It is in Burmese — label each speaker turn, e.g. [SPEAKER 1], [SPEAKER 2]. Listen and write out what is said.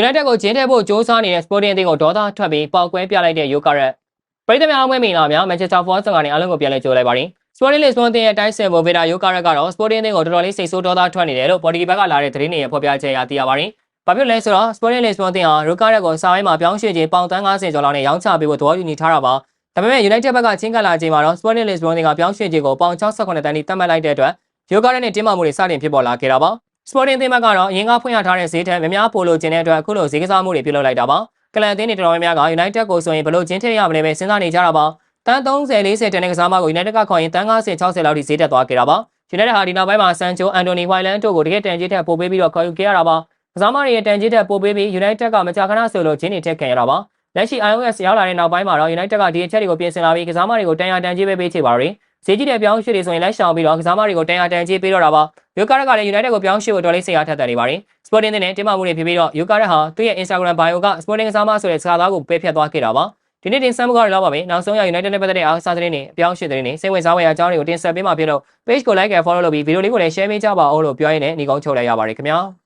[SPEAKER 1] United ကိုကျင်းထဲဖို့စ조사နေတဲ့ Sporting အသင်းကိုဒေါသထွက်ပြီးပေါက်ကွဲပြလိုက်တဲ့ Yokaret ပရိသတ်များအားမွေးမိန်လာများ Manchester Force ကနေအားလုံးကိုပြန်လည်ကြိုလိုက်ပါတယ်။ Sporting Lisbon အသင်းရဲ့တိုက်စစ်ဘော်ဗေတာ Yokaret ကတော့ Sporting အသင်းကိုတော်တော်လေးစိတ်ဆိုးဒေါသထွက်နေတယ်လို့ Portugal ဘက်ကလာတဲ့သတင်းတွေရဲ့ဖော်ပြချက်အရသိရပါတယ်။ဘာဖြစ်လဲဆိုတော့ Sporting Lisbon အသင်းဟာ Yokaret ကိုစာပိုင်းမှာပြောင်းရွှေ့ခြင်းပေါင်350ကျော်လောက်နဲ့ရောင်းချပေးဖို့သဘောတူညီထားတာပါ။ဒါပေမဲ့ United ဘက်ကချင်းကပ်လာချိန်မှာတော့ Sporting Lisbon အသင်းကပြောင်းရွှေ့ခြင်းကိုပေါင်68တန်းထိသတ်မှတ်လိုက်တဲ့အတွက် Yokaret နဲ့တင်းမာမှုတွေစတင်ဖြစ်ပေါ်လာခဲ့တာပါ။ Sporting အသင်းဘက်ကတော့အရင်ကဖွင့်ရထားတဲ့ဈေးထက်များများပို့လို့ခြင်းတဲ့အတွက်အခုလိုဈေးကစားမှုတွေပြုလုပ်လိုက်တာပါ။ကလန်အသင်းတွေတော်တော်များများက United ကိုဆိုရင်ဘယ်လိုကျင်းထည့်ရမလဲပဲစဉ်းစားနေကြတာပါ။တန်း30 40တန်းတဲ့ကစားမကို United ကခေါ်ရင်တန်း90 60လောက်ထိဈေးတက်သွားခဲ့တာပါ။ United ဟာဒီနောက်ပိုင်းမှာ Sancho, Anthony, Haaland တို့ကိုတကယ်တန်ကြေးထက်ပိုပေးပြီးတော့ခေါ်ယူခဲ့ရတာပါ။ကစားမတွေရဲ့တန်ကြေးထက်ပိုပေးပြီး United ကမကြာခဏဆိုလို့ချင်းတွေထက်ခံရတာပါ။လက်ရှိ iOS ရောက်လာတဲ့နောက်ပိုင်းမှာတော့ United ကဒီအချက်တွေကိုပြင်ဆင်လာပြီးကစားမတွေကိုတန်ရာတန်ကြေးပဲပေးချေပါတော့။ ဈေးကြီးတဲ့ပြောင်းရွှေ့တွေဆိုရင်လက်ရှောင်ပြီးတော့ကစားမတွေကိုတန်ရာတန်ကြေးပေးတော့တာပါ။ Yokaret ကလည်း United ကိုပြောင်းရွှေ့ဖို့တော်လေးစိတ်အားထက်သန်နေပါတယ်။ Sporting နဲ့တင်းမာမှုတွေဖြစ်ပြီးတော့ Yokaret ဟာသူ့ရဲ့ Instagram bio က Sporting ကစားမဆိုတဲ့စကားသားကိုပယ်ဖျက်သွားခဲ့တာပါ။ဒီနေ့တင်ဆက်မှုကတော့လောက်ပါပဲနောက်ဆုံးရ United နဲ့ပတ်သက်တဲ့အားကစားသတင်းတွေအပြောင်းအရွှေ့သတင်းတွေစိတ်ဝင်စားဖွယ်အကြောင်းတွေကိုတင်ဆက်ပေးမှာဖြစ်လို့ page ကို like and follow လုပ်ပြီးဗီဒီယိုလေးကိုလည်း share ပေးကြပါဦးလို့ပြောရင်းနဲ့ညီကုန်းချုပ်လိုက်ရပါတယ်ခင်ဗျာ။